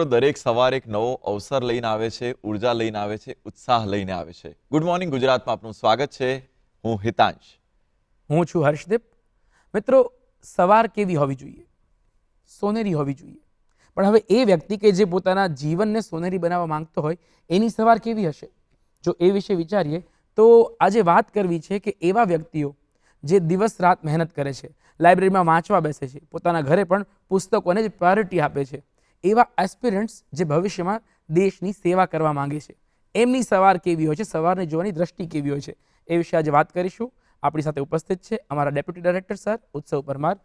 મિત્રો, દરેક સવાર એક નવો અવસર લઈને આવે છે, ઊર્જા લઈને આવે છે, ઉત્સાહ લઈને આવે છે. ગુડ મોર્નિંગ ગુજરાતમાં આપનું સ્વાગત છે. હું હિતાંશ. હું છું હર્ષદીપ. મિત્રો, સવાર કેવી હોવી જોઈએ? સોનેરી હોવી જોઈએ. પણ હવે એ વ્યક્તિ કે જે પોતાના જીવનને સોનેરી બનાવવા માંગતો હોય, એની સવાર કેવી હશે? જો એ વિશે વિચારીએ, તો આજે વાત કરવી છે કે એવા વ્યક્તિઓ જે દિવસ રાત મહેનત કરે છે, લાઇબ્રેરીમાં વાંચવા બેસે છે, પોતાના ઘરે પણ પુસ્તકોને જ પ્રાયોરિટી આપે છે. એવા એસ્પિરન્ટ્સ જે ભવિષ્યમાં દેશની સેવા કરવા માંગે છે. એમની સવાર કેવી હોય છે? સવારને જોવાની દ્રષ્ટિ કેવી હોય છે? એ વિશે આજે વાત કરીશું. આપણી સાથે ઉપસ્થિત છે અમારા ડેપ્યુટી ડાયરેક્ટર સર ઉત્સવ પરમાર.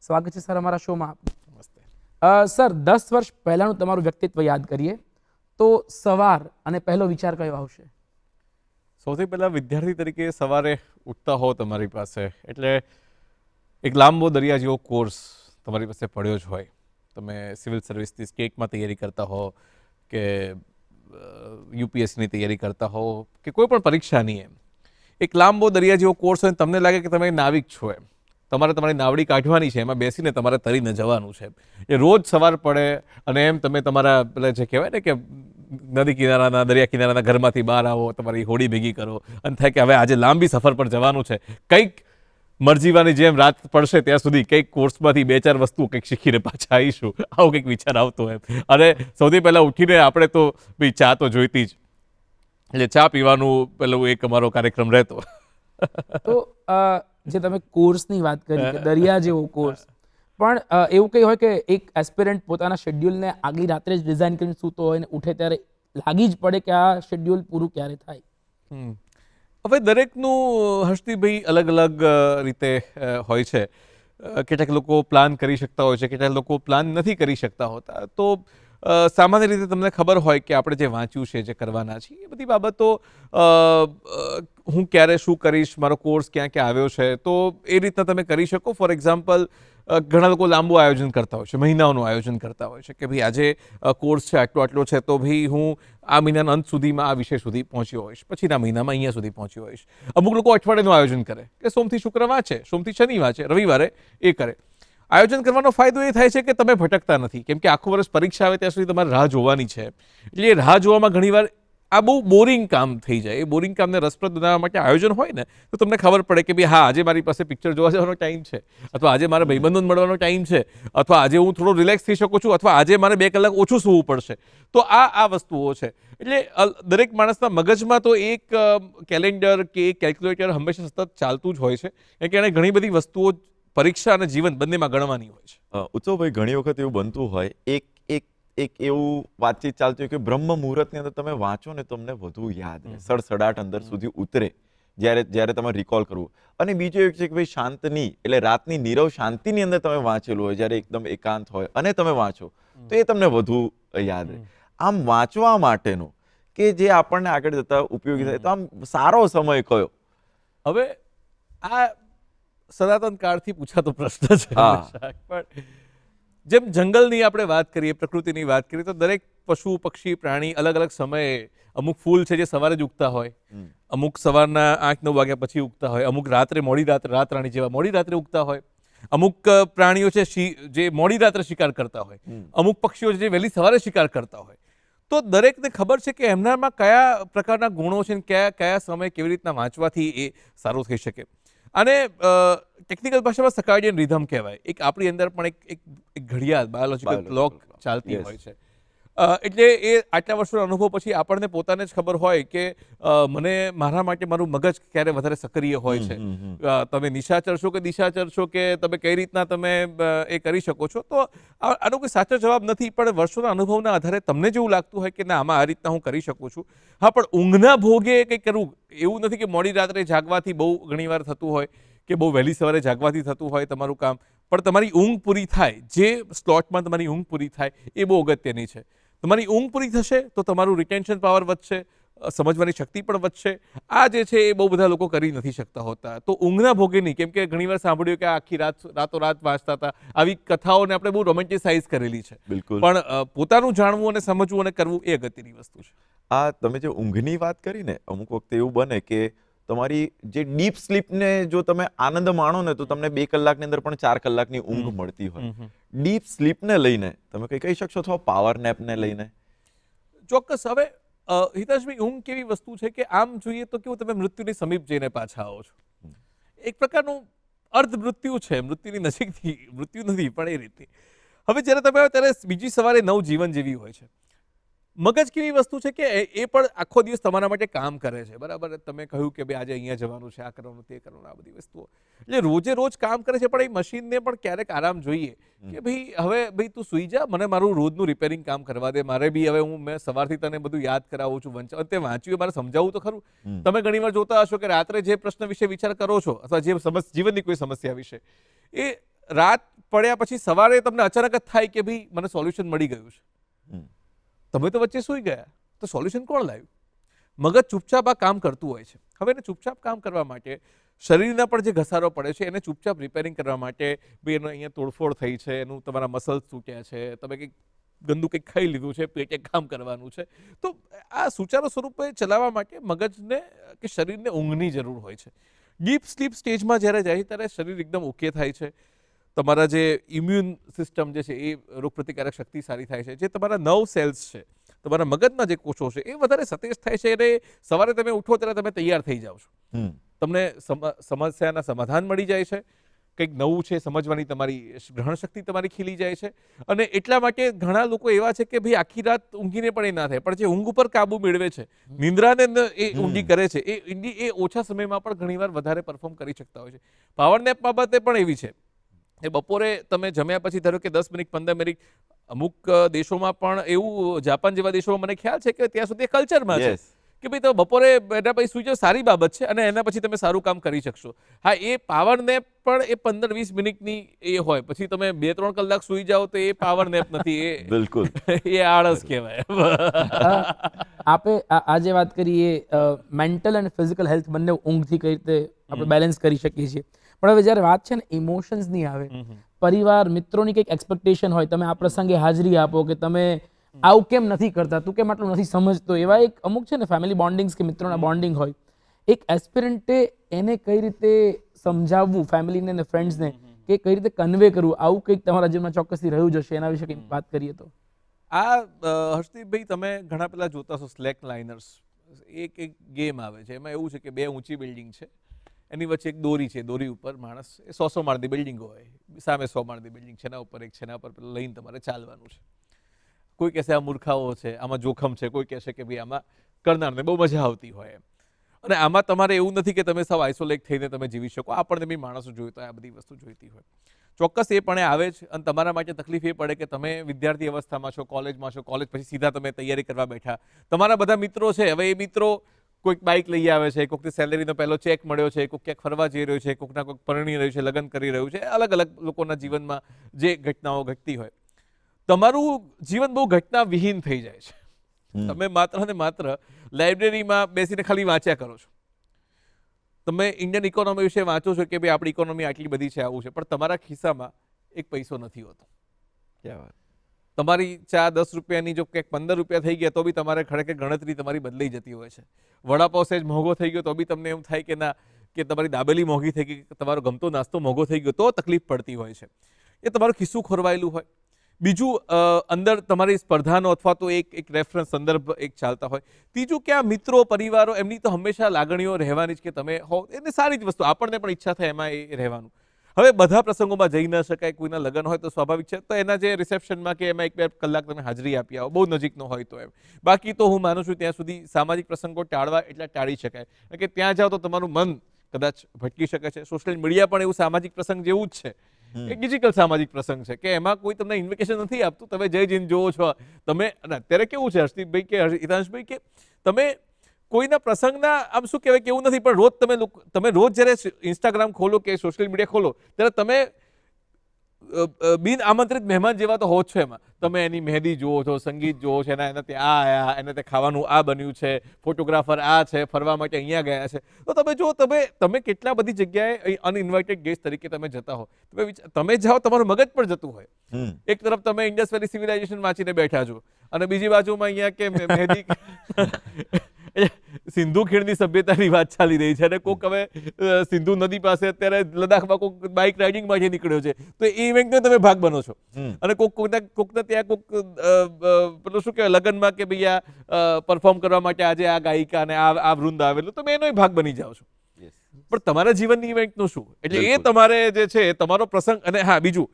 સ્વાગત છે સર અમારા શોમાં નમસ્તે. સર દસ વર્ષ પહેલાંનું તમારું વ્યક્તિત્વ યાદ કરીએ. તો સવાર અને પહેલો વિચાર કયો આવશે? સૌથી પહેલાં વિદ્યાર્થી તરીકે સવારે ઉઠતા હો તમારી પાસે. એટલે એક લાંબો દરિયા જેવો કોર્સ તમારી પાસે પડ્યો જ હોય. તમે સિવિલ સર્વિસની સ્ટેટમાં તૈયારી કરતા હો કે યુપીએસસીની તૈયારી કરતા હો કે કોઈ પણ પરીક્ષાની એમ. એક લાંબો દરિયા જેવો કોર્સ હોય તમને લાગે કે તમે નાવિક છો એમ. તમારે તમારી નાવડી કાઢવાની છે, એમાં બેસીને તમારે તરીને જવાનું છે એ રોજ સવાર પડે અને એમ તમે તમારા પેલા જે કહેવાય ને કે નદી કિનારાના, દરિયા કિનારાના ઘરમાંથી બહાર આવો, તમારી હોડી ભેગી કરો. અને થાય કે હવે આજે લાંબી સફર પર જવાનું છે. કંઈક મરજીવાની જેમ રાત પડશે ત્યાં સુધી કંઈક કોર્સમાંથી બે ચાર વસ્તુ કંઈક શીખીને પાછા આવીશું. આવો કંઈક વિચાર આવતો એમ અને સૌથી પહેલાં ઉઠીને આપણે તો ભાઈ ચા તો જોઈતી જ. એટલે ચા પીવાનું પેલું એક અમારો કાર્યક્રમ રહેતો. તો જે તમે કોર્સની વાત કરી કે દરિયા જેવો કોર્સ પણ એવું કંઈ હોય કે એક એસ્પિરન્ટ પોતાના શેડ્યુલને આગલી રાત્રે જ ડિઝાઇન કરીને સૂતો હોય ને ઉઠે ત્યારે લાગી જ પડે કે આ શેડ્યુલ પૂરું ક્યારે થાય? હમ. હવે દરેકનું હર્ષદીભાઈ અલગ અલગ રીતે હોય છે. કેટલાક લોકો પ્લાન કરી શકતા હોય છે, કેટલાક લોકો પ્લાન નથી કરી શકતા હોતા. તો સામાન્ય રીતે તમને ખબર હોય કે આપણે જે વાંચ્યું છે, જે કરવાના છે એ બધી બાબતો હું ક્યારે શું કરીશ, મારો કોર્સ ક્યાં ક્યાં આવ્યો છે, તો એ રીતના તમે કરી શકો. ફોર એક્ઝામ્પલ ઘણા લોકો લાંબુ આયોજન કરતા હોય છે, મહિનાઓનું આયોજન કરતા હોય છે કે ભાઈ આજે કોર્સ છે આટલો આટલો છે, તો ભાઈ હું આ મહિનાના અંત સુધીમાં આ વિષય સુધી પહોંચ્યો હોઈશ, પછીના મહિનામાં અહીંયા સુધી પહોંચ્યો હોઈશ. અમુક લોકો અઠવાડિયાનું આયોજન કરે કે સોમથી શુક્ર વાંચે, સોમથી શનિ વાંચે, રવિવારે એ કરે. આયોજન કરવાનો ફાયદો એ થાય છે કે તમે ભટકતા નથી, કેમ કે આખું વર્ષ પરીક્ષા આવે ત્યાં સુધી તમારે રાહ જોવાની છે. એટલે એ રાહ જોવામાં ઘણીવાર આ બહુ બોરિંગ કામ થઈ જાય. એ બોરિંગ કામને રસપ્રદ બનાવવા માટે આયોજન હોય ને, તો તમને ખબર પડે કે ભાઈ હા, આજે મારી પાસે પિક્ચર જોવા જવાનો ટાઈમ છે, અથવા આજે મારે ભાઈબંધોને મળવાનો ટાઈમ છે, અથવા આજે હું થોડો રિલેક્સ થઈ શકું છું, અથવા આજે મારે બે કલાક ઓછું સૂવું પડશે. તો આ આ વસ્તુઓ છે. એટલે દરેક માણસના મગજમાં તો એક કેલેન્ડર કે કેલ્ક્યુલેટર હંમેશા સતત ચાલતું જ હોય છે, કારણ કે એણે ઘણી બધી વસ્તુઓ પરીક્ષા અને જીવન બંનેમાં ગણવાની હોય છે. ઉત્સવભાઈ, ઘણી વખત એવું બનતું હોય, એક એક એવું વાતચીત ચાલતી હોય કે બ્રહ્મ મુહૂર્તની અંદર તમે વાંચો ને તમને વધુ યાદ રહે. સડસડાટ અંદર સુધી ઉતરે જ્યારે જ્યારે તમે રિકોલ કરવું. અને બીજું એક છે કે ભાઈ શાંતની એટલે રાતની નીરવ શાંતિની અંદર તમે વાંચેલું હોય જ્યારે એકદમ એકાંત હોય અને તમે વાંચો તો એ તમને વધુ યાદ રહે. આમ વાંચવા માટેનો કે જે આપણને આગળ જતા ઉપયોગી થાય તો આમ સારો સમય કયો? હવે આ સનાતન કાળથી પૂછાતો પ્રશ્ન છે. પણ જેમ જંગલની આપણે વાત કરીએ પ્રકૃતિની વાત કરીએ તો દરેક પશુ પક્ષી પ્રાણી અલગ અલગ સમયે અમુક ફૂલ છે જે સવારે જ ઉગતા હોય. અમુક સવારના આઠ નવ વાગ્યા પછી ઉગતા હોય. અમુક રાત્રે મોડી રાત્રે રાત રાણી જેવા મોડી રાત્રે ઉગતા હોય. અમુક પ્રાણીઓ છે જે મોડી રાત્રે શિકાર કરતા હોય. અમુક પક્ષીઓ છે જે વહેલી સવારે શિકાર કરતા હોય. તો દરેકને ખબર છે કે એમનામાં કયા પ્રકારના ગુણો છે ને કયા કયા સમયે કેવી રીતના વાંચવાથી એ સારું થઈ શકે. અને ટેકનિકલ ભાષામાં સકાર્ડિયન રિધમ કહેવાય. એક આપણી અંદર પણ એક એક ઘડિયાળ બાયોલોજીકલ ક્લોક ચાલતી હોય છે. એટલે એ આટલા વર્ષોના અનુભવ પછી આપણને પોતાને જ ખબર હોય કે મને મારા માટે મારું મગજ ક્યારે વધારે સક્રિય હોય છે. તમે નિશાચર છો કે દિશાચર છો કે તમે કઈ રીતના તમે એ કરી શકો છો? તો આનો કોઈ સાચો જવાબ નથી પણ વર્ષોના અનુભવના આધારે તમને જેવું લાગતું હોય કે ના આમાં આ રીતના હું કરી શકું છું. હા પણ ઊંઘના ભોગે કંઈક કરવું એવું નથી કે મોડી રાત્રે જાગવાથી બહુ ઘણીવાર થતું હોય કે બહુ વહેલી સવારે જાગવાથી થતું હોય તમારું કામ. પણ તમારી ઊંઘ પૂરી થાય જે સ્લોટમાં તમારી ઊંઘ પૂરી થાય એ બહુ અગત્યની છે. તમારી ઊંઘ પૂરી થશે તો તમારું રિટેન્શન પાવર વધશે સમજવાની શક્તિ પણ વધશે. આ જે છે એ બહુ બધા લોકો કરી નથી શકતા હોતા. તો ઊંઘના ભોગે નહીં. કેમ કે ઘણીવાર સાંભળ્યું કે આખી રાત રાતો રાત વાંચતા હતા. આવી કથાઓને આપણે બહુ રોમેન્ટિસાઇઝ કરેલી છે. બિલકુલ. પણ પોતાનું જાણવું અને સમજવું અને કરવું એ અગત્યની વસ્તુ છે. આ તમે જે ઊંઘની વાત કરી ને અમુક વખતે એવું બને કે તમારી જે ડીપ સ્લીપને જો તમે આનંદ માણો ને તો તમને બે કલાકની અંદર પણ ચાર કલાકની ઊંઘ મળતી હોય. ડીપ સ્લીપને લઈને તમે કંઈ કહી શકશો? અથવા પાવર નેપને લઈને? ચોક્કસ. હવે હિતાશભાઈ ઊંઘ કેવી વસ્તુ છે કે આમ જોઈએ તો કેવું તમે મૃત્યુની સમીપ જઈને પાછા આવો છો? એક પ્રકારનું અર્ધ મૃત્યુ છે. મૃત્યુની નજીકથી મૃત્યુ નથી પણ એ રીતે. હવે જ્યારે તમે ત્યારે બીજી સવારે નવ જીવન જેવી હોય છે. મગજ કેવી વસ્તુ છે કે એ- પણ આખો દિવસ તમારા માટે કામ કરે છે. બરાબર? તમે કહ્યું કે ભાઈ આજે અહીંયા જવાનું છે આ કરવાનું તે કરવાનું આ બધી વસ્તુઓ. એટલે રોજે રોજ કામ કરે છે પણ એ મશીનને પણ ક્યારેક આરામ જોઈએ. કે ભાઈ હવે ભાઈ તું સુઈ જા મને મારું રોજનું રિપેરિંગ કામ કરવા દે. મારે બી હવે હું મેં સવારથી તને બધું યાદ કરાવું છું વંચાવ તે વાંચ્યું મારે સમજાવવું તો ખરું. તમે ઘણીવાર જોતા હશો કે રાત્રે જે પ્રશ્ન વિશે વિચાર કરો છો અથવા જે જીવનની કોઈ સમસ્યા વિશે એ રાત પડ્યા પછી સવારે તમને અચાનક જ થાય કે ભાઈ મને સોલ્યુશન મળી ગયું છે. તમે તો વચ્ચે સૂઈ ગયા. તો સોલ્યુશન કોણ લાવ્યું? મગજ ચૂપચાપ આ કામ કરતું હોય છે. હવે એને ચૂપચાપ કામ કરવા માટે શરીરના પણ જે ઘસારો પડે છે, એને ચૂપચાપ રિપેરિંગ કરવા માટે ભાઈ એનો અહીંયા તોડફોડ થઈ છે, એનું તમારા મસલ્સ તૂટ્યા છે, તમે કંઈક ગંદુ કંઈક ખાઈ લીધું છે, પેટે કામ કરવાનું છે. તો આ સુચારો સ્વરૂપે ચલાવવા માટે મગજને કે શરીરને ઊંઘની જરૂર હોય છે. ડીપ સ્લીપ સ્ટેજમાં જ્યારે જાય ત્યારે શરીર એકદમ ઓકે થાય છે. તમારા જે ઇમ્યુન સિસ્ટમ જે છે એ રોગપ્રતિકારક શક્તિ સારી થાય છે જે તમારા નવ સેલ્સ છે તમારા મગજના જે કોષો છે એ વધારે સતેજ થાય છે અને સવારે તમે ઉઠો ત્યારે તમે તૈયાર થઈ જાઓ છો. તમને સમ- સમસ્યાના સમાધાન મળી જાય છે કંઈક નવું છે સમજવાની તમારી ગ્રહણ શક્તિ તમારી ખીલી જાય છે અને એટલા માટે ઘણા લોકો એવા છે કે ભાઈ આખી રાત ઊંઘીને પણ એ ના થાય પણ જે ઊંઘ ઉપર કાબુ મેળવે છે નિંદ્રાને એ ઊંડી કરે છે એ ઊંડી એ ઓછા સમયમાં પણ ઘણીવાર વધારે પરફોર્મ કરી શકતા હોય છે. પાવર નેપ બાબતે પણ એવી છે. એ બપોરે તમે જમ્યા પછી ધારો કે દસ મિનિટ પંદર મિનિટ અમુક દેશોમાં પણ એવું જાપાન જેવા દેશોમાં મને ખ્યાલ છે કે ત્યાં સુધી કલ્ચરમાં છે. કે ભાઈ તમે બપોરે બેઠા પછી સૂઈ જાઓ સારી બાબત છે અને એના પછી તમે સારું કામ કરી શકશો. હા એ પાવર નેપ પણ એ પંદર વીસ મિનિટની એ હોય. પછી તમે બે ત્રણ કલાક સુઈ જાઓ તો એ પાવર નેપ નથી. એ બિલકુલ. એ આળસ કહેવાય. આપે આ આ વાત કરીએ મેન્ટલ અને ફિઝિકલ હેલ્થ બંને ઊંઘથી કઈ રીતે આપણે બેલેન્સ કરી શકીએ છીએ. પણ હવે જ્યારે વાત છે ને ઇમોશન્સની આવે પરિવાર મિત્રોની કંઈક એક્સપેક્ટેશન હોય તમે આ પ્રસંગે હાજરી આપો કે તમે આવું કેમ નથી કરતા તું કેમ આટલું નથી સમજતો એવા એક અમુક છે ને ફેમિલી બોન્ડિંગ્સ કે મિત્રોના બોન્ડિંગ હોય એક એસ્પિરન્ટે એને કઈ રીતે સમજાવવું ફેમિલીને અને ફ્રેન્ડ્સને કે કઈ રીતે કન્વે કરવું આવું કંઈક તમારા જીવનમાં ચોક્કસથી રહ્યું જ હશે એના વિશે કંઈક વાત કરીએ તો. આ હર્ષદીપભાઈ તમે ઘણા પહેલાં જોતા છો સ્લેક લાઇનર્સ એક એક ગેમ આવે છે એમાં એવું છે કે બે ઊંચી બિલ્ડિંગ છે. એની વચ્ચે એક દોરી છે, દોરી ઉપર માણસ એ સો સો માળની બિલ્ડિંગ હોય, સામે સો માળની બિલ્ડિંગ છે એના ઉપર એક છે એના ઉપર લઈને તમારે ચાલવાનું છે. કોઈ કહેશે આ મૂર્ખાઓ છે, આમાં જોખમ છે, કોઈ કહેશે કે ભાઈ આમાં કરનારને બહુ મજા આવતી હોય. એમ અને આમાં તમારે એવું નથી કે તમે સૌ આઇસોલેટ થઈને તમે જીવી શકો, આપણને બી માણસો જોઈતો આ બધી વસ્તુ જોઈતી હોય. ચોક્કસ એ પણ આવે જ, અને તમારા માટે તકલીફ એ પડે કે તમે વિદ્યાર્થી અવસ્થામાં છો, કોલેજમાં છો, કોલેજ પછી સીધા તમે તૈયારી કરવા બેઠા. તમારા બધા મિત્રો છે, હવે એ મિત્રો કોઈક બાઇક લઈ આવે છે કોઈકની સેલેરીનો પહેલો ચેક મળ્યો છે કોઈક ક્યાંક ફરવા જઈ રહ્યો છે કોઈકના કોઈક પરણી રહ્યું છે લગ્ન કરી રહ્યું છે અલગ અલગ લોકોના જીવનમાં જે ઘટનાઓ ઘટતી હોય. તમારું જીવન બહુ ઘટના વિહીન થઈ જાય છે. તમે માત્ર ને માત્ર લાઇબ્રેરીમાં બેસીને ખાલી વાંચ્યા કરો છો. તમે ઇન્ડિયન ઇકોનોમી વિશે વાંચો છો કે ભાઈ આપણી ઇકોનોમી આટલી બધી છે આવું છે પણ તમારા ખિસ્સામાં એક પૈસો નથી હોતો. ક્યાં વાત. તમારી ચા દસ રૂપિયાની જો ક્યાંક પંદર રૂપિયા થઈ ગયા તો બી તમારે ખરેખર ગણતરી તમારી બદલાઈ જતી હોય છે. વડાપાવ સહેજ મોંઘો થઈ ગયો તો બી તમને એમ થાય કે ના, કે તમારી દાબેલી મોંઘી થઈ ગઈ તમારો ગમતો નાસ્તો મોંઘો થઈ ગયો તો તકલીફ પડતી હોય છે. એ તમારું ખિસ્સું ખોરવાયેલું હોય. બીજું અંદર તમારી સ્પર્ધાનો અથવા તો એક એક રેફરન્સ સંદર્ભ એક ચાલતા હોય. ત્રીજું કે આ મિત્રો, પરિવારો એમની તો હંમેશા લાગણીઓ રહેવાની જ કે તમે હો, એને સારી જ વસ્તુ, આપણને પણ ઈચ્છા થાય એમાં એ રહેવાનું. હવે બધા પ્રસંગોમાં જઈ ન શકાય કોઈના લગ્ન હોય તો સ્વાભાવિક છે. તો એના જે રિસેપ્શનમાં કે એમાં એક બે કલાક તમે હાજરી આપી આવો બહુ નજીકનો હોય તો એમ. બાકી તો હું માનું છું ત્યાં સુધી સામાજિક પ્રસંગો ટાળવા એટલા ટાળી શકાય. કારણ કે ત્યાં જાઓ તો તમારું મન કદાચ ભટકી શકે છે. સોશિયલ મીડિયા પણ એવું સામાજિક પ્રસંગ જેવું જ છે. એક ડિજિટલ સામાજિક પ્રસંગ છે કે એમાં કોઈ તમને ઇન્વિટેશન નથી આપતું તમે જઈ જઈને જોવો છો. તમે અત્યારે કેવું છે હર્ષદીપભાઈ કે હિતાંશભાઈ કે તમે કોઈના પ્રસંગના આમ શું કહેવાય કે એવું નથી પણ રોજ તમે તમે રોજ જ્યારે ઇન્સ્ટાગ્રામ ખોલો કે સોશિયલ મીડિયા ખોલો ત્યારે તમે બિન આમંત્રિત મહેમાન જેવા તો હો છો એમાં. તમે એની મહેંદી જુઓ છો સંગીત જુઓ છો એના એના ત્યાં આ આયા એને ત્યાં ખાવાનું આ બન્યું છે ફોટોગ્રાફર આ છે ફરવા માટે અહીંયા ગયા છે. તો તમે જો તમે તમે કેટલા બધી જગ્યાએ અનઇન્વાઇટેડ ગેસ્ટ તરીકે તમે જતા હો. તમે તમે જાઓ તમારું મગજ પણ જતું હોય. એક તરફ તમે ઇન્ડસ વેલી સિવિલાઇઝેશન વાંચીને બેઠા છો અને બીજી બાજુમાં અહીંયા કે મહેંદી સિંધુ ખીણની સભ્યતાની વાત ચાલી રહી છે અને કોક હવે સિંધુ નદી પાસે અત્યારે લદ્દાખમાં કોક બાઇક રાઇડિંગ માટે નીકળ્યો છે. તો એ ઇવેન્ટનો તમે ભાગ બનો છો. અને કોક કોકના કોકના ત્યાં કોક પેલું શું કહેવાય લગ્નમાં કે ભાઈ આ પરફોર્મ કરવા માટે આજે આ ગાયિકા અને આ આ વૃંદ આવેલું તમે એનો ભાગ બની જાઓ છો. પણ તમારા જીવનની ઇવેન્ટનું શું? એટલે એ તમારે જે છે તમારો પ્રસંગ અને હા બીજું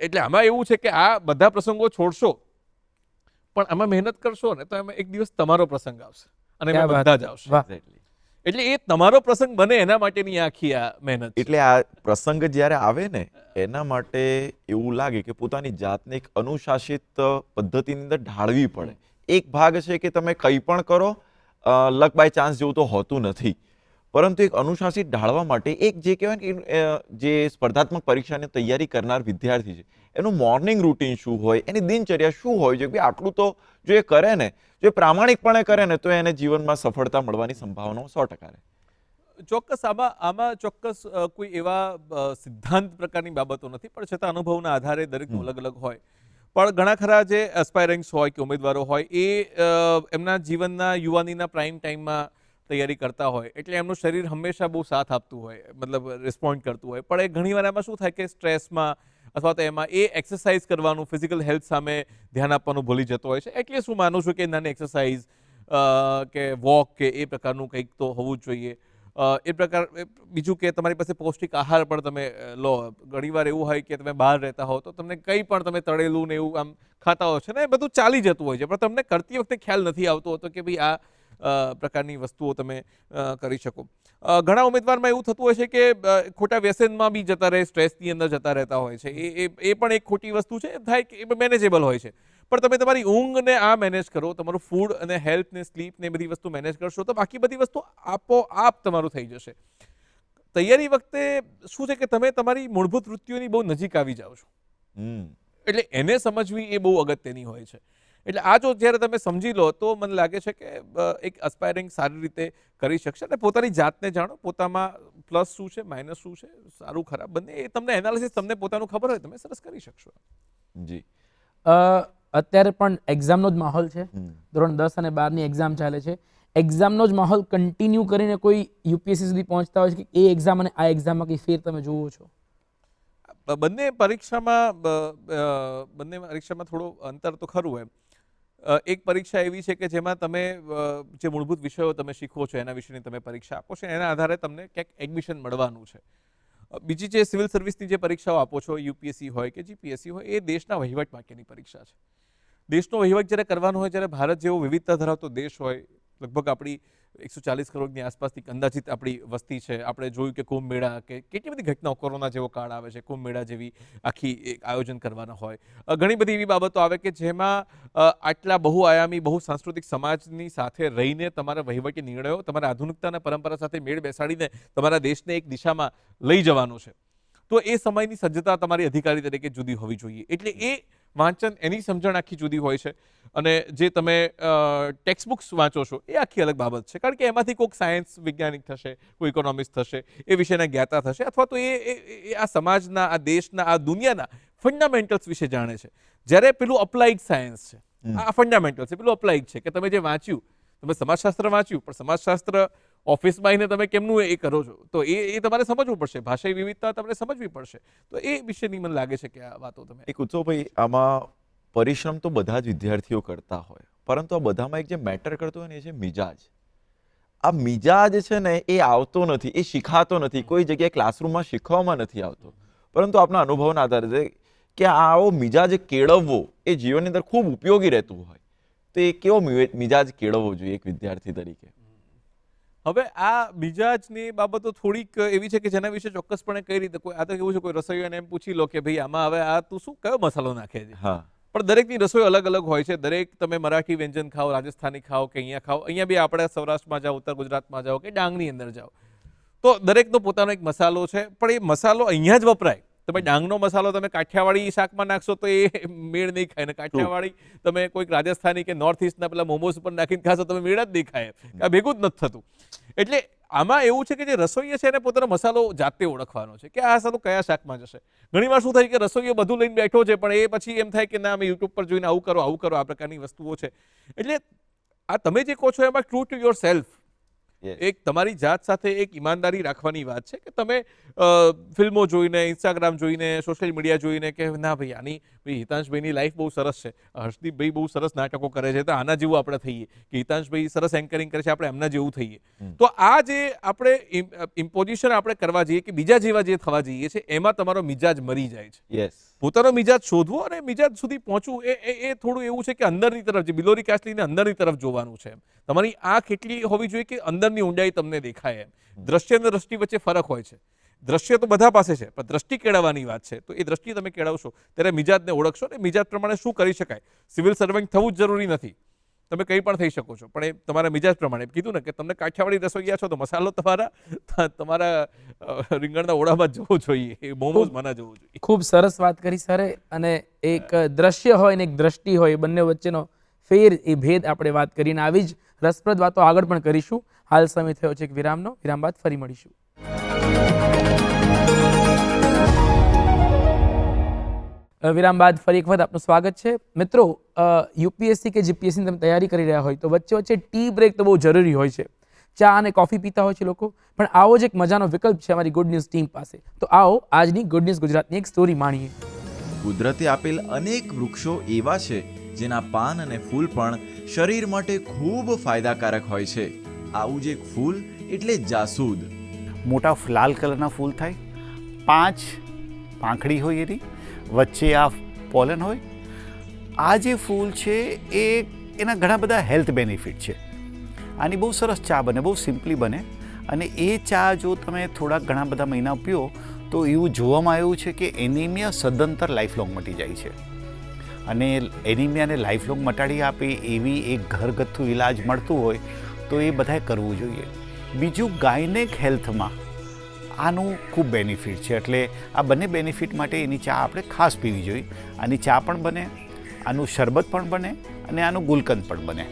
એટલે આમાં એવું છે કે આ બધા પ્રસંગો છોડશો પણ આમાં મહેનત કરશો ને તો એમાં એક દિવસ તમારો પ્રસંગ આવશે. અને એમાં બધા જ આવશે. એટલે એ તમારો પ્રસંગ બને એના માટેની આખી આ મહેનત. એટલે આ પ્રસંગ જ્યારે આવે ને એના માટે એવું લાગે કે પોતાની જાતને એક અનુશાસિત પદ્ધતિની અંદર ઢાળવી પડે. એક ભાગ છે કે તમે કંઈ પણ કરો લક બાય ચાન્સ જેવું તો હોતું નથી. પરંતુ એક અનુશાસિત ઢાળવા માટે એક જે કહેવાય ને જે સ્પર્ધાત્મક પરીક્ષાની તૈયારી કરનાર વિદ્યાર્થી છે એનું મોર્નિંગ રૂટીન શું હોય એની દિનચર્યા શું હોય છે કે આટલું તો જો એ કરે ને જો એ પ્રામાણિકપણે કરે ને તો એને જીવનમાં સફળતા મળવાની સંભાવનાઓ સો ટકા રહે. ચોક્કસ આમાં આમાં ચોક્કસ કોઈ એવા સિદ્ધાંત પ્રકારની બાબતો નથી પણ છતાં અનુભવના આધારે દરેકનું અલગ અલગ હોય. પણ ઘણા ખરા જે એસ્પાયરન્સ હોય કે ઉમેદવારો હોય એ એમના જીવનના યુવાનીના પ્રાઇમ ટાઈમમાં તૈયારી કરતા હોય. એટલે એમનું શરીર હંમેશા બહુ સાથ આપતું હોય મતલબ રિસ્પોન્ડ કરતું હોય. પણ એ ઘણીવાર એમાં શું થાય કે સ્ટ્રેસમાં અથવા તો એમાં એ એક્સરસાઇઝ કરવાનું ફિઝિકલ હેલ્થ સામે ધ્યાન આપવાનું ભૂલી જતો હોય છે. એટલે શું માનું છું કે નાની એક્સરસાઇઝ કે વોક કે એ પ્રકારનું કંઈક તો હોવું જ જોઈએ. એ પ્રકાર બીજું કે તમારી પાસે પૌષ્ટિક આહાર પણ તમે લો. ઘણીવાર એવું હોય કે તમે બહાર રહેતા હો તો તમને કંઈ પણ તમે તળેલું ને એવું આમ ખાતા હો છો ને એ બધું ચાલી જતું હોય છે. પણ તમને કરતી વખતે ખ્યાલ નથી આવતો હોતો કે ભાઈ આ પ્રકારની વસ્તુઓ તમે કરી શકો. ઘણા ઉમેદવારમાં એવું થતું હોય છે કે ખોટા વ્યસનમાં બી જતા રહે સ્ટ્રેસની અંદર જતા રહેતા હોય છે. એ એ પણ એક ખોટી વસ્તુ છે. થાય કે એ મેનેજેબલ હોય છે. પણ તમે તમારી ઊંઘને આ મેનેજ કરો તમારું ફૂડ અને હેલ્થ ને સ્લીપ ને બધી વસ્તુ મેનેજ કરશો તો બાકી બધી વસ્તુ આપોઆપ તમારું થઈ જશે. તૈયારી વખતે શું છે કે તમે તમારી મૂળભૂત વૃત્તિઓની બહુ નજીક આવી જાઓ છો. એટલે એને સમજવી એ બહુ અગત્યની હોય છે. એટલે આ જો જ્યારે તમે સમજી લો તો મને લાગે છે કે એક અસ્પાયરિંગ સારી રીતે કરી શકશે અને પોતાની જાતને જાણો પોતામાં પ્લસ શું છે માઇનસ શું છે સારું ખરાબ બંને એ તમને એનાલિસિસ તમને પોતાનું ખબર હોય તમે સરસ કરી શકશો. જી. અત્યારે પણ એક્ઝામનો જ માહોલ છે. ધોરણ દસ અને બારની એક્ઝામ ચાલે છે. એક્ઝામનો જ માહોલ કન્ટિન્યુ કરીને કોઈ યુપીએસસી સુધી પહોંચતા હોય છે કે એ એક્ઝામ અને આ એક્ઝામમાં કંઈ ફેર તમે જુઓ છો? બંને પરીક્ષામાં બંને પરીક્ષામાં થોડું અંતર તો ખરું એમ. એક પરીક્ષા એવી છે કે જેમાં તમે જે મૂળભૂત વિષયો તમે શીખવો છો એના વિશેની તમે પરીક્ષા આપો છો, એના આધારે તમને ક્યાંક એડમિશન મળવાનું છે. બીજી જે સિવિલ સર્વિસની જે પરીક્ષાઓ આપો છો યુપીએસસી હોય કે જીપીએસસી હોય, એ દેશના વહીવટ માટેની પરીક્ષા છે. દેશનો વહીવટ જ્યારે કરવાનો હોય, જ્યારે ભારત જેવો વિવિધતા ધરાવતો દેશ હોય, લગભગ આપણી એકસો ચાલીસ કરોડની આસપાસની અંદાજિત આપણી વસ્તી છે. આપણે જોયું કે કુંભ મેળા કે કેટલી બધી ઘટનાઓ કોરોના જેવો કાળ આવે છે. કુંભ મેળા જેવી આખી એક આયોજન કરવાના હોય. ઘણી બધી એવી બાબતો આવે કે જેમાં આટલા બહુઆયામી બહુ સાંસ્કૃતિક સમાજની સાથે રહીને તમારા વહીવટી નિર્ણયો, તમારા આધુનિકતાના પરંપરા સાથે મેળ બેસાડીને તમારા દેશને એક દિશામાં લઈ જવાનો છે. તો એ સમયની સજ્જતા તમારી અધિકારી તરીકે જુદી હોવી જોઈએ. એટલે એ વાંચન એની સમજણ આખી જુદી હોય છે. અને જે તમે ટેક્સ્ટ બુક્સ વાંચો છો એ આખી અલગ બાબત છે. કારણ કે એમાંથી કોઈક સાયન્સ વૈજ્ઞાનિક થશે કોઈ ઇકોનોમિસ્ટ થશે એ વિશેના જ્ઞાતા થશે અથવા તો એ આ સમાજના આ દેશના આ દુનિયાના ફંડામેન્ટલ્સ વિશે જાણે છે. જ્યારે પેલું અપ્લાઇડ સાયન્સ છે. આ ફંડામેન્ટલ છે. પેલું અપ્લાઇડ છે કે તમે જે વાંચ્યું તમે સમાજશાસ્ત્ર વાંચ્યું પણ સમાજશાસ્ત્ર ઓફિસમાં આવીને તમે કેમનું એ કરો છો? તો એ એ તમારે સમજવું પડશે. ભાષાઈ વિવિધતા તમને સમજવી પડશે. તો એ વિશેની મને લાગે છે કે આ વાતો તમે એક ઉત્સવભાઈ આમાં પરિશ્રમ તો બધા જ વિદ્યાર્થીઓ કરતા હોય. પરંતુ આ બધામાં એક જે મેટર કરતો હોય ને, એ છે મિજાજ. આ મિજાજ છે ને, એ આવતો નથી, એ શીખાતો નથી. કોઈ જગ્યાએ ક્લાસરૂમમાં શીખવામાં નથી આવતો. પરંતુ આપણા અનુભવના આધારે કે આવો મિજાજ કેળવવો, એ જીવનની અંદર ખૂબ ઉપયોગી રહેતું હોય. તો એ કેવો મિજાજ કેળવવો જોઈએ એક વિદ્યાર્થી તરીકે? હવે આ મિજાજની બાબતો થોડીક એવી છે કે જેના વિશે ચોક્કસપણે કઈ રીતે કોઈ આ તો કેવું છે કોઈ રસોઈઓને એમ પૂછી લો કે ભાઈ આમાં હવે આ તું શું કયો મસાલો નાખે છે? હા. પણ દરેકની રસોઈ અલગ અલગ હોય છે. દરેક તમે મરાઠી વ્યંજન ખાઓ રાજસ્થાની ખાઓ કે અહીંયા ખાઓ અહીંયા બી આપણે સૌરાષ્ટ્રમાં જાઓ ઉત્તર ગુજરાતમાં જાઓ કે ડાંગની અંદર જાઓ. તો દરેકનો પોતાનો એક મસાલો છે પણ એ મસાલો અહીંયા જ વપરાય. તમે ડાંગનો મસાલો તમે કાઠિયાવાડી શાકમાં નાખશો તો એ મેળ નહીં ખાય. ને કાઠિયાવાડી તમે કોઈક રાજસ્થાની કે નોર્થ ઇસ્ટના પેલા મોમોસ ઉપર નાખીને ખાશો તમે મેળ જ નહીં ખાય. આ ભેગું જ નથી થતું. એટલે આમાં એવું છે કે જે રસોઈએ છે એને પોતાનો મસાલો જાતે ઓળખવાનો છે કે આ સારું કયા શાકમાં જશે. ઘણીવાર શું થાય કે રસોઈયો બધું લઈને બેઠો છે પણ એ પછી એમ થાય કે ના અમે યુટ્યુબ પર જોઈને આવું કરો આવું કરો આ પ્રકારની વસ્તુઓ છે. એટલે આ તમે જે કહો છો એમાં ટ્રુ ટુ યોર સેલ્ફ. એક તમારી જાત સાથે એક ઈમાનદારી રાખવાની વાત છે કે તમે ફિલ્મો જોઈને ઇન્સ્ટાગ્રામ જોઈને સોશિયલ મીડિયા જોઈને કે ના ભાઈ આની ભાઈ હિતાંશભાઈની લાઈફ બહુ સરસ છે. હર્ષદીપભાઈ બહુ સરસ નાટકો કરે છે. તો આના જેવું આપણે થઈએ કે હિતાંશભાઈ સરસ એન્કરિંગ કરે છે આપણે એમના જેવું થઈએ. તો આ જે આપણે ઇમ્પોઝિશન આપણે કરવા જઈએ કે બીજા જેવા જે થવા જઈએ છે એમાં તમારો મિજાજ મરી જાય છે. યસ પોતાનો મિજાજ શોધવો અને મિજાજ સુધી પહોંચવું એ એ થોડું એવું છે કે અંદરની તરફ જે બિલોરી કાસ્ટલીને અંદરની તરફ જોવાનું છે તમારી આંખ એટલી હોવી જોઈએ કે અંદરની ઊંડાઈ તમને દેખાય એમ. દ્રશ્ય અને દ્રષ્ટિ વચ્ચે ફરક હોય છે. દ્રશ્ય તો બધા પાસે છે પણ દ્રષ્ટિ કેળવવાની વાત છે તો એ દ્રષ્ટિ તમે કેળવશો ત્યારે મિજાજને ઓળખશો ને મિજાજ પ્રમાણે શું કરી શકાય. સિવિલ સર્વન્ટ થવું જ જરૂરી નથી. તમે કંઈ પણ થઈ શકો છો પણ એ તમારા મિજાજ પ્રમાણે કીધું ને કે તમને કાઠિયાવાડી રસોઈયા છો તો મસાલો તમારા તમારા રીંગણના ઓળામાં જવું જોઈએ એ મોમોઝ મના જવું જોઈએ. ખૂબ સરસ વાત કરી સરે અને એક દ્રશ્ય હોય ને એક દ્રષ્ટિ હોય બંને વચ્ચેનો ફેર એ ભેદ આપણે વાત કરીને આવી જ રસપ્રદ વાતો આગળ પણ કરીશું. હાલ સમય થયો છે એક વિરામનો વિરામ બાદ ફરી મળીશું. વિરામ બાદ ફરી એક વખત આપનું સ્વાગત છે. મિત્રો યુપીએસસી કે જીપીએસસી તમે તૈયારી કરી રહ્યા હોય તો વચ્ચે વચ્ચે ટી બ્રેક તો બહુ જરૂરી હોય છે. ચા અને કોફી પીતા હોય છે લોકો, પણ આવો જ એક મજાનો વિકલ્પ છે અમારી ગુડ ન્યૂઝ ટીમ પાસે. તો આવો આજની ગુડ ન્યૂઝ ગુજરાતની એક સ્ટોરી માણીએ. કુદરતે આપેલ અનેક વૃક્ષો એવા છે જેના પાન અને ફૂલ પણ શરીર માટે ખૂબ ફાયદાકારક હોય છે. આવું જ એક ફૂલ એટલે જાસૂદ. મોટા લાલ કલરના ફૂલ થાય. પાંચ પાંખડી હોય એની, વચ્ચે આ પોલન હોય. આ જે ફૂલ છે એ એના ઘણા બધા હેલ્થ બેનિફિટ છે. આની બહુ સરસ ચા બને, બહુ સિમ્પલી બને. અને એ ચા જો તમે થોડા ઘણા બધા મહિના પીઓ, તો એવું જોવામાં આવ્યું છે કે એનિમિયા સદંતર લાઈફ લોંગ મટી જાય છે. અને એનિમિયાને લાઈફ લોંગ મટાડી આપે એવી એક ઘરગથ્થુ ઇલાજ મળતું હોય, તો એ બધાએ કરવું જોઈએ. બીજું ગાયનેક હેલ્થમાં. આનું ખૂબ બેનિફિટ છે એટલે આ બંને બેનિફિટ માટે એની ચા આપણે ખાસ પીવી જોઈએ. આની ચા પણ બને આનું શરબત પણ બને અને આનું ગુલકંદ પણ બને.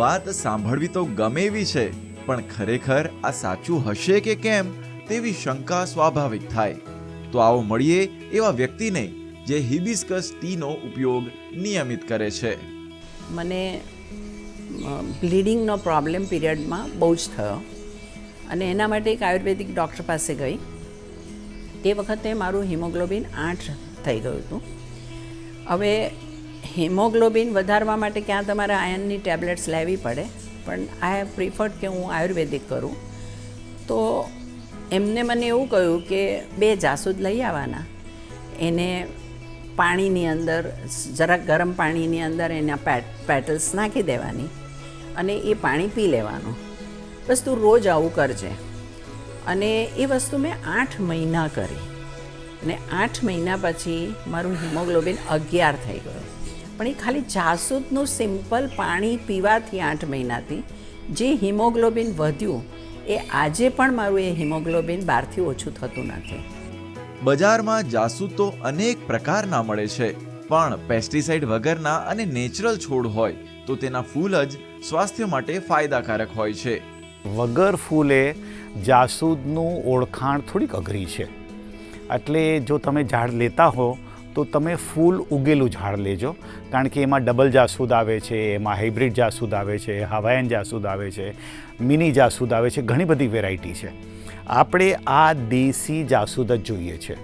વાત સાંભળવી તો ગમે એવી છે પણ ખરેખર આ સાચું હશે કે કેમ તેવી શંકા સ્વાભાવિક થાય. તો આવો મળીએ એવા વ્યક્તિને જે હિબિસ્કસ ટીનો ઉપયોગ નિયમિત કરે છે. મને બ્લીડિંગનો પ્રોબ્લેમ પીરિયડમાં બહુ જ થયો. અને એના માટે એક આયુર્વેદિક ડૉક્ટર પાસે ગઈ. તે વખતે મારું હિમોગ્લોબિન આઠ થઈ ગયું હતું. હવે હિમોગ્લોબિન વધારવા માટે ક્યાં તમારે આયનની ટેબ્લેટ્સ લેવી પડે? પણ આઈ પ્રિફર્ડ કે હું આયુર્વેદિક કરું. તો એમને મને એવું કહ્યું કે બે જાસૂદ લઈ આવવાના. એને પાણીની અંદર, જરાક ગરમ પાણીની અંદર એના પેટ, પેટલ્સ નાખી દેવાની અને એ પાણી પી લેવાનું. બસ તું રોજ આવું કરજે. અને એ વસ્તુ મેં આઠ મહિના કરી. અને આઠ મહિના પછી મારું હિમોગ્લોબિન અગિયાર થઈ ગયું. પણ એ ખાલી જાસૂદનું સિમ્પલ પાણી પીવાથી આઠ મહિનાથી જે હિમોગ્લોબિન વધ્યું, એ આજે પણ મારું એ હિમોગ્લોબિન બહારથી ઓછું થતું નથી. બજારમાં જાસૂદ તો અનેક પ્રકારના મળે છે, પણ પેસ્ટિસાઇડ વગરના અને નેચરલ છોડ હોય તો તેના ફૂલ જ સ્વાસ્થ્ય માટે ફાયદાકારક હોય છે. વગર ફૂલે જાસૂદનું ઓળખાણ થોડીક અઘરી છે. એટલે જો તમે ઝાડ લેતા હો, તો તમે ફૂલ ઉગેલું ઝાડ લેજો. કારણ કે એમાં ડબલ જાસૂદ આવે છે, એમાં હાઇબ્રિડ જાસૂદ આવે છે, હવાયન જાસૂદ આવે છે, મિની જાસૂદ આવે છે, ઘણી બધી વેરાયટી છે. આપણે આ દેશી જાસૂદ જ જોઈએ છે.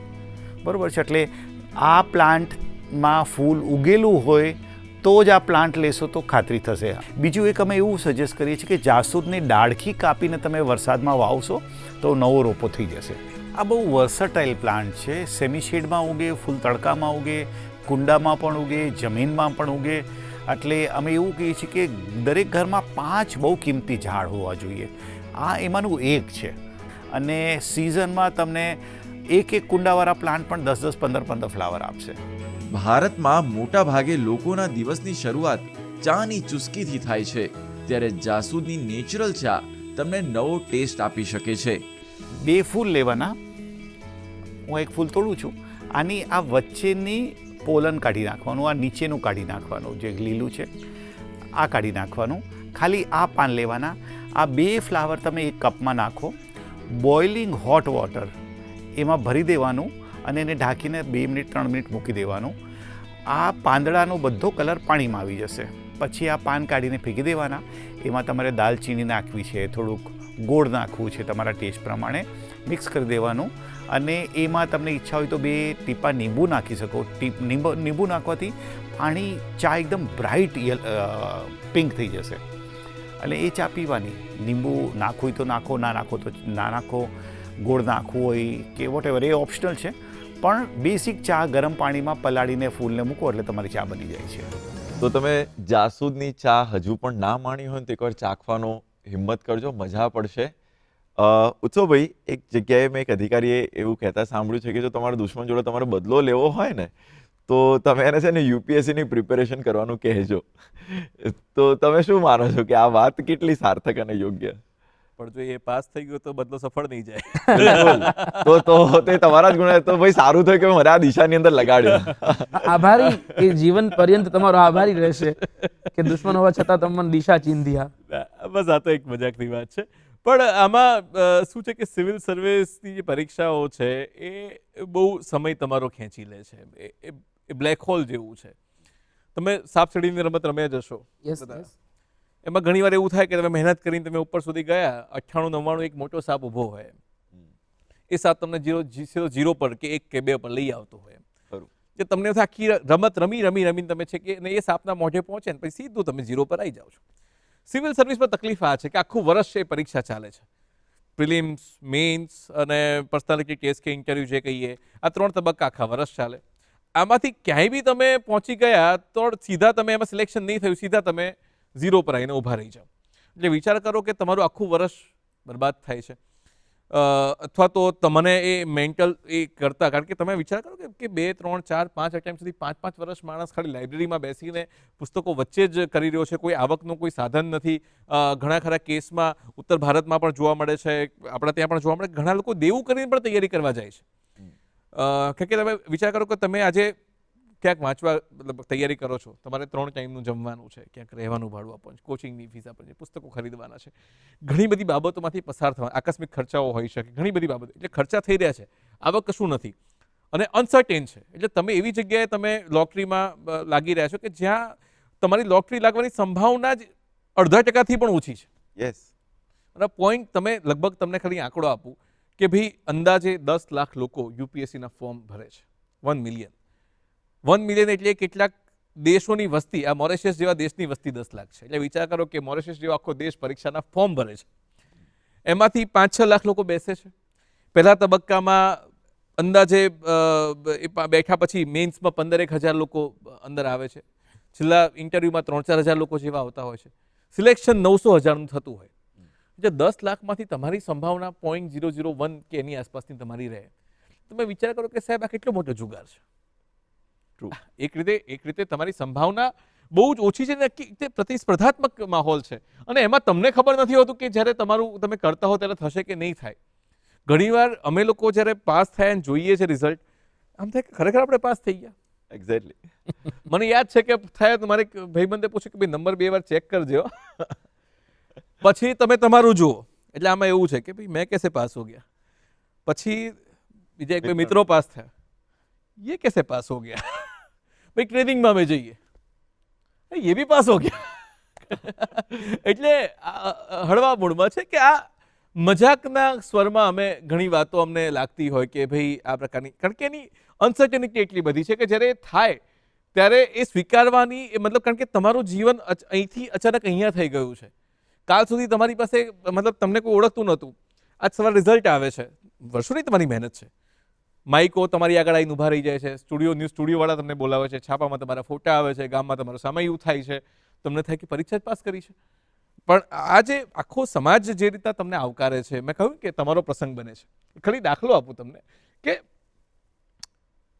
બરાબર છે? એટલે આ પ્લાન્ટમાં ફૂલ ઉગેલું હોય તો જ આ પ્લાન્ટ લેશો તો ખાતરી થશે. બીજું એક અમે એવું સજેસ્ટ કરીએ છીએ કે જાસૂદની ડાળખી કાપીને તમે વરસાદમાં વાવશો તો નવો રોપો થઈ જશે. આ બહુ વર્સટાઇલ પ્લાન્ટ છે. સેમી શેડમાં ઉગે, ફૂલ તડકામાં ઉગે, કુંડામાં પણ ઉગે, જમીનમાં પણ ઉગે. એટલે અમે એવું કહીએ છીએ કે દરેક ઘરમાં પાંચ બહુ કિંમતી ઝાડ હોવા જોઈએ. આ એમાંનું એક છે. અને સિઝનમાં તમને એક એક કુંડાવાળા પ્લાન્ટ પણ દસ દસ, પંદર પંદર ફ્લાવર આપશે. ભારતમાં મોટા ભાગે લોકોના દિવસની શરૂઆત ચાની ચુસ્કીથી થાય છે. ત્યારે જાસૂદની નેચરલ ચા તમને નવો ટેસ્ટ આપી શકે છે. બે ફૂલ લેવાના. હું એક ફૂલ તોડું છું. આની આ વચ્ચેની પોલન કાઢી નાખવાનું, આ નીચેનું કાઢી નાખવાનું, જે લીલું છે, આ કાઢી નાખવાનું. ખાલી આ પાન લેવાના. આ બે ફ્લાવર તમે એક કપમાં નાખો. બોઇલિંગ હોટ વોટર, એમાં ભરી દેવાનું. અને એને ઢાંકીને બે મિનિટ, ત્રણ મિનિટ મૂકી દેવાનું. આ પાંદડાનો બધો કલર પાણીમાં આવી જશે. પછી આ પાન કાઢીને ફેંકી દેવાના. એમાં તમારે દાલચીની નાખવી છે, થોડુંક ગોળ નાખવું છે તમારા ટેસ્ટ પ્રમાણે મિક્સ કરી દેવાનું. અને એમાં તમને ઈચ્છા હોય તો બે ટીપા લીંબુ નાખી શકો. ટીપ લીંબુ નાખવાથી પાણી ચા એકદમ બ્રાઇટ પિંક થઈ જશે. એટલે એ ચા પીવાની. લીંબુ નાખવું હોય તો નાખો, ના નાખો તો ના નાખો. ગોળ નાખવું હોય કે વોટ એવર એ ઓપ્શનલ છે. પણ બેસિક ચા ગરમ પાણીમાં પલાળીને ફૂલને મૂકો એટલે તમારી ચા બની જાય છે. તો તમે જાસૂદની ચા હજુ પણ ના માણી હોય તો એકવાર ચાખવાનો હિંમત કરજો, મજા પડશે. ઉત્સવભાઈ, એક જગ્યાએ મેં એક અધિકારીએ એવું કહેતા સાંભળ્યું છે કે જો તમારા દુશ્મન જોડે તમારે બદલો લેવો હોય ને, તો તમે એને છે ને યુપીએસસીની પ્રિપેરેશન કરવાનું કહેજો. તો તમે શું માનો છો કે આ વાત કેટલી સાર્થક અને યોગ્ય? પણ જો એ પાસ થઈ ગયો તો બદલો સફળ નહીં જાય. તો તો તે તમારા જ ગુણ તો ભાઈ સારું થયું કે મને આ દિશાની અંદર લગાડ્યો. આભારી એ જીવન પર્યંત તમારો આભારી રહેશે કે દુશ્મન હોવા છતાં તમને દિશા ચીંધ્યા બસ આ તો એક મજાકની વાત છે. પણ આમાં શું છે કે સિવિલ સર્વિસની જે પરીક્ષાઓ છે એ બહુ સમય તમારો ખેંચી લે છે. એ- બ્લેક હોલ જેવું છે. તમે સાપ સીડીની રમત રમ્યા જશો યસ યસ એમાં ઘણી વાર એવું થાય કે તમે મહેનત કરીને તમે ઉપર સુધી ગયા અઠ્ઠાણું નવ્વાણું એક મોટો સાપ ઊભો હોય એ સાપ તમને જીરો સીધો જીરો પર કે એક કે બે પર લઈ આવતો હોય. કે તમને આખી રમત રમી રમી રમીને તમે છે કે એ સાપના મોઢે પહોંચે ને પછી સીધું તમે જીરો પર આવી જાઓ છો. સિવિલ સર્વિસમાં તકલીફ આ છે કે આખું વર્ષ એ પરીક્ષા ચાલે છે. પ્રિલિમ્સ મેન્સ અને પર્સનાલિટી ટેસ્ટ કે ઇન્ટરવ્યૂ જે કહીએ આ ત્રણ તબક્કા આખા વર્ષ ચાલે. આમાંથી ક્યાંય બી તમે પહોંચી ગયા તો સીધા તમે એમાં સિલેક્શન નહીં થયું સીધા તમે ઝીરો પર આવીને ઊભા રહી જાઓ. એટલે વિચાર કરો કે તમારું આખું વર્ષ બરબાદ થાય છે. અથવા તો તમને એ મેન્ટલ એ કરતા કારણ કે તમે વિચાર કરો કે બે ત્રણ ચાર પાંચ અટેમ્પ સુધી પાંચ પાંચ વર્ષ માણસ ખાલી લાઇબ્રેરીમાં બેસીને પુસ્તકો વચ્ચે જ કરી રહ્યો છે. કોઈ આવકનું કોઈ સાધન નથી. ઘણા ખરા કેસમાં ઉત્તર ભારતમાં પણ જોવા મળે છે. આપણા ત્યાં પણ જોવા મળે. ઘણા લોકો દેવું કરીને પણ તૈયારી કરવા જાય છે. કે તમે વિચાર કરો કે તમે આજે ક્યાંક વાંચવા મતલબ તૈયારી કરો છો તમારે ત્રણ ટાઈમનું જમવાનું છે ક્યાંક રહેવાનું ભાડું આપવાનું છે કોચિંગની ફીસ આપવાની છે પુસ્તકો ખરીદવાના છે. ઘણી બધી બાબતોમાંથી પસાર થવા આકસ્મિક ખર્ચાઓ હોઈ શકે ઘણી બધી બાબતો એટલે ખર્ચા થઈ રહ્યા છે આવક કશું નથી. અને અનસર્ટેન છે એટલે તમે એવી જગ્યાએ તમે લોટરીમાં લાગી રહ્યા છો કે જ્યાં તમારી લોટરી લાગવાની સંભાવના જ અડધા ટકાથી પણ ઓછી છે. યસ અને પોઈન્ટ તમે લગભગ તમને ખાલી આંકડો આપું કે ભાઈ અંદાજે દસ લાખ લોકો યુપીએસસીના ફોર્મ ભરે છે. વન મિલિયન વન મિલિયન એટલે કેટલાક દેશોની વસ્તી, આ મોરેશિયસ જેવા દેશની વસ્તી દસ લાખ છે. એટલે વિચાર કરો કે મોરેશિયસ જેવો આખો દેશ પરીક્ષાના ફોર્મ ભરે છે. એમાંથી પાંચ છ લાખ લોકો બેસે છે. પહેલા તબક્કામાં અંદાજે બેઠા પછી મેન્સમાં પંદરેક હજાર લોકો અંદર આવે છે. છેલ્લા ઇન્ટરવ્યૂમાં ત્રણ ચાર હજાર લોકો જેવા આવતા હોય છે. સિલેક્શન નવસો હજારનું થતું હોય. એટલે દસ લાખમાંથી તમારી સંભાવના પોઈન્ટ ઝીરો ઝીરો વન કે એની આસપાસની તમારી રહે. તમે વિચાર કરો કે સાહેબ આ કેટલો મોટો જુગાર છે. એક રીતે એક રીતે તમારી સંભાવના બહુ જ ઓછી છે તે પ્રતિસ્પર્ધાત્મક માહોલ છે. અને એમાં તમને ખબર નથી હોતું કે જ્યારે તમારું તમે કરતા હો ત્યારે થશે કે નહીં થાય. ઘણીવાર અમે લોકો જ્યારે પાસ થયા અને જોઈએ છે રિઝલ્ટ આમ થાય ખરેખર આપણે પાસ થઈ ગયા. એક્ઝેક્ટલી મને યાદ છે કે થયા તો મારે ભાઈબંધે પૂછ્યું કે ભાઈ નંબર બે વાર ચેક કરજો. પછી તમે તમારું જુઓ. એટલે આમાં એવું છે કે ભાઈ મેં કેસે પાસ હો ગયા? પછી બીજા એક બે મિત્રો. પાસ થયા. એ કેસે પાસ હો ગયા? ભાઈ, ટ્રેનિંગમાં અમે જઈએ. એ બી પાસ હો ગયા. એટલે હળવા મૂળમાં છે કે આ મજાકના સ્વરમાં અમે ઘણી વાતો અમને લાગતી હોય કે ભાઈ આ પ્રકારની, કારણ કે એની અનસર્ટેનિટી એટલી બધી છે કે જ્યારે થાય, ત્યારે એ સ્વીકારવાની, એ મતલબ કારણ કે તમારું જીવન અહીંથી અચાનક અહીંયા થઈ ગયું છે. કાલ સુધી તમારી પાસે, મતલબ તમને કોઈ ઓળખતું નહોતું. આજ સવારે રિઝલ્ટ આવે છે. વર્ષોની તમારી મહેનત છે. માઇકો તમારી આગળ આવીને ઊભા રહી જાય છે. સ્ટુડિયો ન્યૂઝ સ્ટુડિયોવાળા તમને બોલાવે છે, છાપામાં તમારા ફોટા આવે છે, ગામમાં તમારો સામયિક થાય છે. તમને થાય કે પરીક્ષા જ પાસ કરી છે. પણ આ જે આખો સમાજ જે રીતના તમને આવકારે છે, મેં કહ્યું કે તમારો પ્રસંગ બને છે. ખાલી દાખલો આપું તમને કે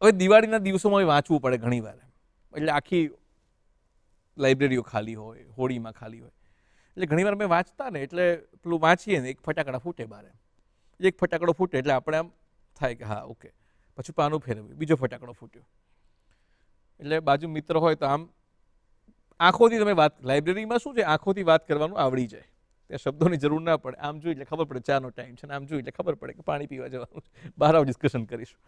હવે દિવાળીના દિવસોમાં વાંચવું પડે ઘણીવાર. એટલે આખી લાઇબ્રેરીઓ ખાલી હોય, હોળીમાં ખાલી હોય. એટલે ઘણીવાર અમે વાંચતા ને એટલે પેલું વાંચીએ ને, એક ફટાકડા ફૂટે બારે. એક ફટાકડો ફૂટે એટલે આપણે આમ થાય કે, હા, ઓકે. પછી પાનું ફેરવ્યું. બીજો ફટાકડો ફૂટ્યો. એટલે બાજુ મિત્ર હોય તો આમ આંખોથી તમે વાત, લાઇબ્રેરીમાં શું છે? આંખોથી વાત કરવાનું આવડી જાય. ત્યાં શબ્દોની જરૂર ના પડે. આમ જોઈ એટલે ખબર પડે ચાનો ટાઈમ છે ને આમ જોઈ એટલે ખબર પડે કે પાણી પીવા જવાનું છે. બહાર આવ ડિસ્કશન કરીશું.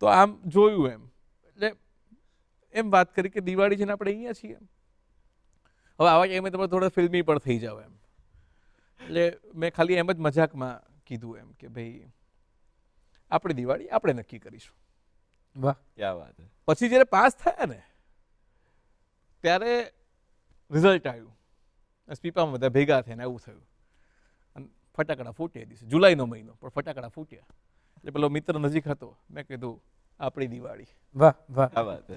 તો આમ જોયું એમ. એટલે એમ વાત કરી કે દિવાળી છે ને આપણે અહીંયા છીએ. હવે આવા ટાઈમે તમે થોડા ફિલ્મી પણ થઈ જાવ એમ. એટલે મેં ખાલી એમ જ મજાકમાં કીધું એમ કે ભાઈ આપણી દિવાળી આપણે નક્કી કરીશું. વાહ. ક્યાં વાત પછી જ્યારે પાસ થયા ને ત્યારે રિઝલ્ટ આવ્યું. સ્પીપામાં બધા ભેગા થયા ને એવું થયું. અને ફટાકડા ફૂટ્યા દિવસે. જુલાઈનો મહિનો પણ ફટાકડા ફૂટ્યા. એટલે પેલો મિત્ર નજીક હતો. મેં કીધું આપણી દિવાળી. વાહ વાહ. ક્યાં વાત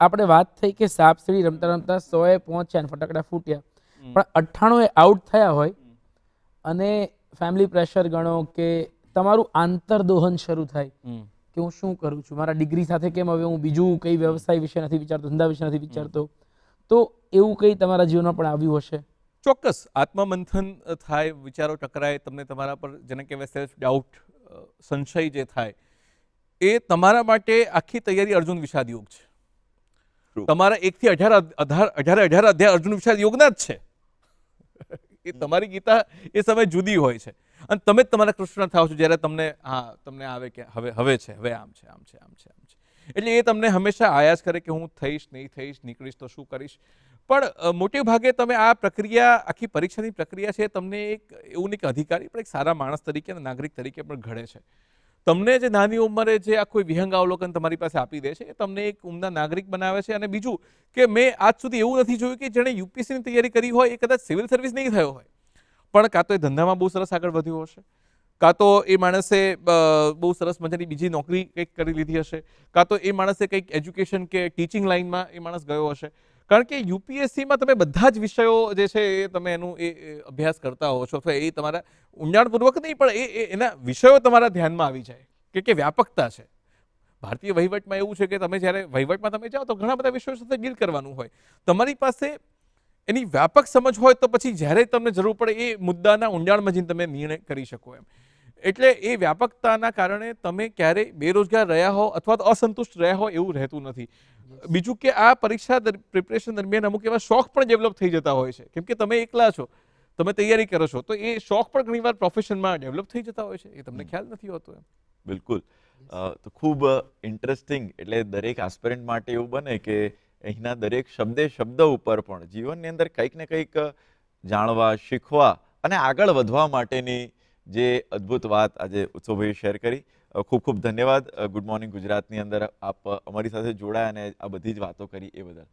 આપણે વાત થઈ કે સાપસીડી રમતા રમતા સોએ પહોંચ્યા અને ફટાકડા ફૂટ્યા. પણ અઠ્ઠાણું એ આઉટ થયા હોય અને ફેમિલી પ્રેશર ગણો કે તમારું આંતરદોહન શરૂ થાય કે હું શું કરું છું? મારા ડિગ્રી સાથે કેમ હવે હું બીજું કઈ વ્યવસાય વિશે નથી વિચારતો ધંધા વિશે નથી વિચારતો. તો એવું કંઈ તમારા જીવનમાં પણ આવ્યું હશે? ચોક્કસ. આત્મમંથન થાય વિચારો ટકરાય તમને તમારા પર જેને કહેવાય સેલ્ફ ડાઉટ સંશય જે થાય એ તમારા માટે આખી તૈયારી અર્જુન વિષાદ યોગ છે. તમારા એકથી અઢાર અધ- અઢાર અઢારે અઢાર અધ્યાય અર્જુન વિષાદ યોગના જ છે. એ તમારી ગીતા એ સમય જુદી હોય છે. અને તમે જ તમારા કૃષ્ણ થાવ છો જ્યારે તમને, હા, તમને આવે કે હવે હવે છે, હવે આમ છે આમ છે આમ છે આમ છે. એટલે એ તમને હંમેશા આયાસ કરે કે હું થઈશ, નહીં થઈશ, નીકળીશ તો શું કરીશ? પણ મોટે ભાગે તમે આ પ્રક્રિયા, આખી પરીક્ષાની પ્રક્રિયા છે તમને એક, એવું નહીં કે અધિકારી, પણ એક સારા માણસ તરીકે અને નાગરિક તરીકે પણ ઘડે છે. તમને જે નાની ઉંમરે જે આ કોઈ વિહંગ અવલોકન તમારી પાસે આપી દે છે, એ તમને એક ઉમદા નાગરિક બનાવે છે. અને બીજું કે મેં આજ સુધી એવું નથી જોયું કે જેણે યુપીએસસીની તૈયારી કરી હોય, એ કદાચ સિવિલ સર્વિસ નહીં થયો હોય. પણ કાં તો એ ધંધામાં બહુ સરસ આગળ વધ્યો હશે? કાં તો એ માણસે બહુ સરસ મજાની બીજી નોકરી કંઈક કરી લીધી હશે? કાં તો એ માણસે કંઈક એજ્યુકેશન કે ટીચિંગ લાઇનમાં એ માણસ ગયો હશે? કારણ કે યુપીએસસીમાં તમે બધા જ વિષયો જે છે એ તમે એનું એ અભ્યાસ કરતા હો છો, અથવા એ તમારા ઊંડાણપૂર્વક નહીં, પણ એ એના વિષયો તમારા ધ્યાનમાં આવી જાય. કે કે વ્યાપકતા છે. ભારતીય વહીવટમાં એવું છે કે તમે જ્યારે વહીવટમાં તમે જાઓ તો ઘણા બધા વિષયો સાથે ડીલ કરવાનું હોય. તમારી પાસે એની વ્યાપક સમજ હોય તો પછી જ્યારે તમને જરૂર પડે એ મુદ્દાના ઊંડાણમાં જઈને તમે નિર્ણય કરી શકો એમ. એટલે એ વ્યાપકતાના કારણે તમે ક્યારેય બેરોજગાર રહ્યા હો અથવા તો અસંતુષ્ટ રહ્યા હો એવું રહેતું નથી. બીજું કે આ પરીક્ષા પ્રિપરેશન દરમિયાન અમુક એવા શોખ પણ ડેવલપ થઈ જતા હોય છે. કેમ કે તમે એકલા છો તમે તૈયારી કરો છો તો એ શોખ પણ ઘણીવાર પ્રોફેશનમાં ડેવલપ થઈ જતા હોય છે. એ તમને ખ્યાલ નથી હોતો એમ. બિલકુલ. તો ખૂબ ઇન્ટરેસ્ટિંગ એટલે દરેક આસ્પિરન્ટ માટે એવું બને કે અહીંના દરેક શબ્દે શબ્દ ઉપર પણ જીવનની અંદર કંઈક ને કંઈક જાણવા, શીખવા અને આગળ વધવા માટેની જે અદ્ભુત વાત આજે ઉત્સવભાઈએ શેર કરી. ખૂબ ખૂબ ધન્યવાદ. ગુડ મોર્નિંગ ગુજરાતની અંદર આપ અમારી સાથે જોડાયા અને આ બધી જ વાતો કરી એ બદલ.